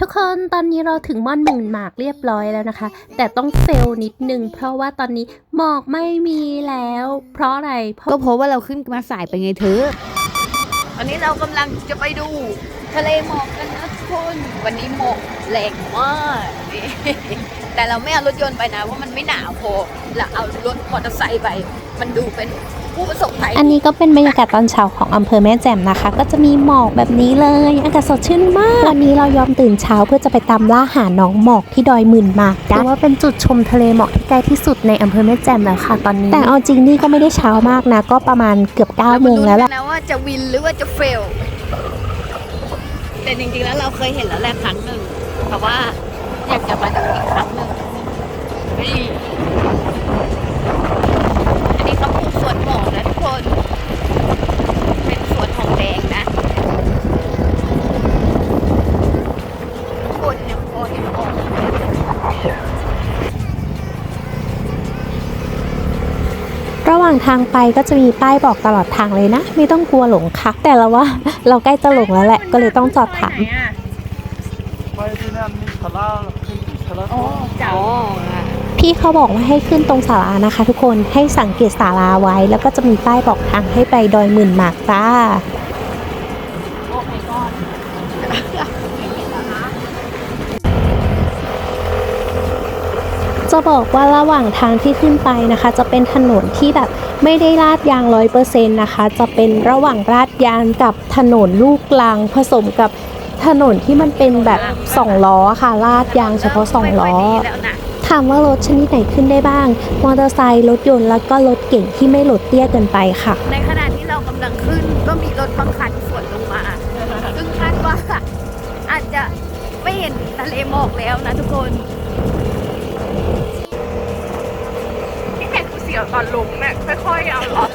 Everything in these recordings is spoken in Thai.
ทุกคนตอนนี้เราถึงม่อนหมื่นหมากเรียบร้อยแล้วนะคะ แต่ต้องเฟลนิดนึง เพราะว่าตอนนี้หมอกไม่มีแล้ว เพราะอะไรเพราะก็เพราะว่าเราขึ้นมาสายไปไงเธอวันนี้เรากำลังจะไปดู ทะเลหมอกกันนะทุกคน วันนี้หมอกแรงมาก แต่เราไม่เอารถยนต์ไปนะว่ามันไม่หนาวพอเราเอารถมอเตอร์ไซค์ไป มันดูเป็นผู้ประสบภัยอันนี้ก็เป็นบรรยากาศตอนเช้าของอำเภอแม่แจ่มนะคะ ก็จะมีหมอกแบบนี้เลย อากาศสดชื่นมาก วันนี้เรายอมตื่นเช้าเพื่อจะไปตามล่าหาน้องหมอกที่ดอยหมื่นหมากจ้ะถือว่าเป็นจุดชมทะเลหมอกที่ใกล้ที่สุดในอำเภอแม่แจ่มแล้วค่ะตอนนี้ แต่เอาจริงนี่ก็ไม่ได้เช้ามากนะ ก็ประมาณเกือบ9โมงแล้วแหละนะว่าจะวินหรือว่าจะเฟลแต่จริงๆแล้วเราเคยเห็นแล้วแหละครั้งหนึ่งแต่ว่า อยากจะมาดูอีกครั้งหนึ่งนี่อันนี้เขาปลูกสวนหมอกนะทุกคน เป็นสวนหอมแดงนะคนเนี่ยพอเห็นออกระหว่างทางไปก็จะมีป้ายบอกตลอดทางเลยนะ ไม่ต้องกลัวหลงค่ะ แต่เราว่าเราใกล้จะหลงแล้วแหละ ก็เลยต้องจอดถาม ไปที่นั่นมีพลา ขึ้นพลาอ๋อจ้า พี่เขาบอกว่าให้ขึ้นตรงศาลานะคะ ทุกคนให้สังเกตศาลาไว้ แล้วก็จะมีป้ายบอกทางให้ไปดอยหมื่นหมากจ้า โอ้ my god จะบอกว่าระหว่างทางที่ขึ้นไปนะคะ จะเป็นถนนที่แบบไม่ได้ลาดยางร้อยเปอร์เซ็นต์นะคะ จะเป็นระหว่างลาดยางกับถนนลูกลังผสมกับ ถนนที่มันเป็นแบบสองล้อค่ะลาดยางเฉพาะสองล้อไม่ค่ยดีแล้วนะถามว่ารถชนิดไหนขึ้นได้บ้าง มอเตอร์ไซค์รถยนต์แล้วก็รถเก่งที่ไม่โหลดเตี้ยเกินไปค่ะ ในขณะที่เรากำลังขึ้นก็มีรถบางคันสวนลงมาซึ่งคาดว่าอาจจะไม่เห็นทะเลหมอกแล้วนะทุกคนที่แกกูเสียวตอนลงเนี่ยค่อยๆเอารถ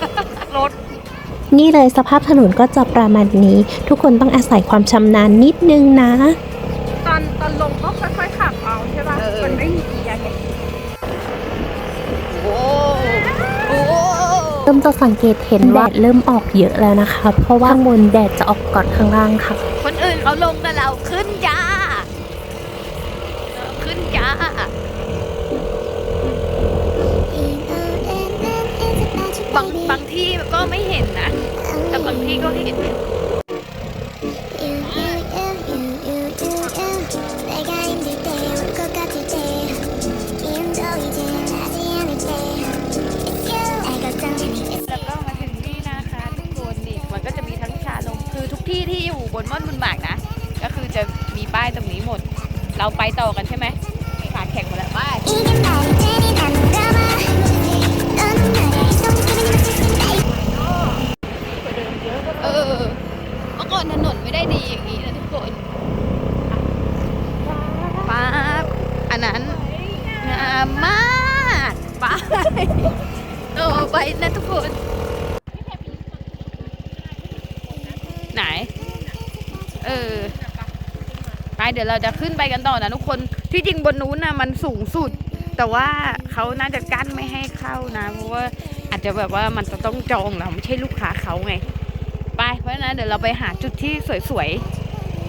รถ นี่เลยสภาพถนนก็จะประมาณนี้ ทุกคนต้องอาศัยความชำนาญนิดนึงนะ ตอนตอนลงก็ค่อยๆขับเอาใช่ป่ะเออมันไม่มีเกียร์ไงโอ้โอ้เริ่มจะสังเกตเห็นแดดเริ่มออกเยอะแล้วนะคะ เพราะว่าข้างบนแดดจะออกก่อนข้างล่างค่ะ คนอื่นเขาลงแต่เราขึ้นจ้าเราขึ้นจ้าบางบางที่ ก็ไม่เห็นนะ แต่บางที่ก็เห็น แล้วก็มาถึงนี่นะคะทุกคนนี่มันก็จะมีทั้งชาลมคือทุกที่ที่อยู่บนม่อนบุญหมากนะ ก็คือจะมีป้ายตรงนี้หมด เราไปต่อกันใช่ไหมขาแข็งหมดแล้วป้าย ก่อนถนนไม่ได้ดีอย่างนี้นะทุกคนป้าบอันนั้นงามมากป้ายเออไปนะทุกคน ไหน เออ ไปเดี๋ยวเราจะขึ้นไปกันต่อนะทุกคน ที่จริงบนนู้นนะมันสูงสุด แต่ว่าเขาน่าจะกั้นไม่ให้เข้านะ เพราะว่าอาจจะแบบว่ามันจะต้องจองเราไม่ใช่ลูกค้าเขาไง ไป เพราะฉะนั้นเดี๋ยวเราไปหาจุดที่สวย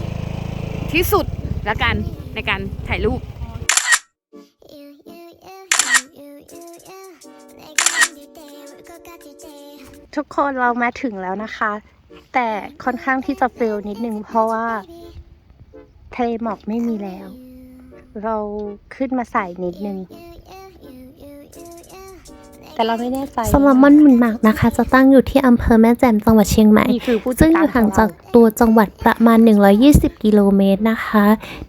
ๆ ที่สุดละกันในการถ่ายรูป ทุกคนเรามาถึงแล้วนะคะ แต่ค่อนข้างที่จะเฟลนิดนึงเพราะว่าทะเลหมอกไม่มีแล้ว เราขึ้นมาใสายนิดนึง แต่เราไม่แน่ใจสำหรับม่อนหมุนหมากนะคะ จะตั้งอยู่ที่อำเภอแม่แจ่มจังหวัดเชียงใหม่ นี่คือผู้จัซึ่ดงอการยู่ห่างของจาเรากตัวจังหวัดประมาณ 120 กิโลเมตรนะคะ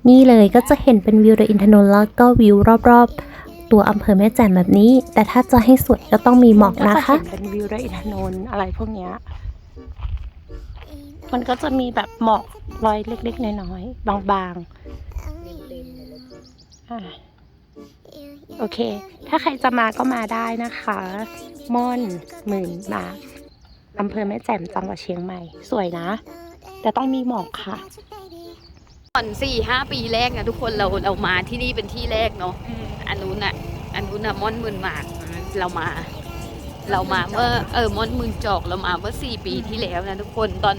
นี่เลยก็จะเห็นเป็นวิวดอยอินทนนท์แล้วก็วิวรอบๆ ตัวอำเภอแม่แจ่มแบบนี้ แต่ถ้าจะให้สวยก็ต้องมีหมอกนะคะก็จเห็เป็นวิวด้วยอินทนนท์อะไรพวกเนี้ยมันก็จะมีแบบหมอกรอยเล็กๆน้อยๆบางๆอะ โอเค ถ้าใครจะมาก็มาได้นะคะ ม่อนหมื่นหมากอำเภอแม่แจ่มจังหวัดเชียงใหม่ สวยนะ แต่ต้องมีหมอกค่ะก่อนสี่ห้าปีแรกนะทุกคนเราเรามาที่นี่เป็นที่แรกเนาะอันนู้นอะอันนู้นอะม่อนหมื่นหมากเรามา เรามาเมื่อเออม่อนหมื่นจอกเรามาเมื่อสี่ปีที่แล้วนะทุกคนตอน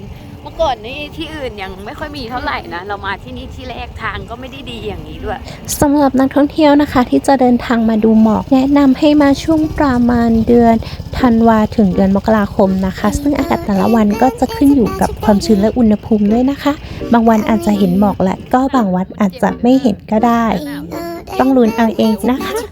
มื่อก่อนนี่ที่อื่นยังไม่ค่อยมีเท่าไหร่นะ เรามาที่นี่ที่แรกทางก็ไม่ได้ดีอย่างนี้ด้วยสำหรับนักท่องเที่ยวนะคะ ที่จะเดินทางมาดูหมอก แนะนำให้มาช่วงประมาณเดือนธันวาถึงเดือนมกราคมนะคะ ซึ่งอากาศแต่ละวันก็จะขึ้นอยู่กับความชื้นและอุณหภูมิด้วยนะคะ บางวันอาจจะเห็นหมอกและก็บางวันอาจจะไม่เห็นก็ได้ ต้องลุ้นเอาเองนะคะ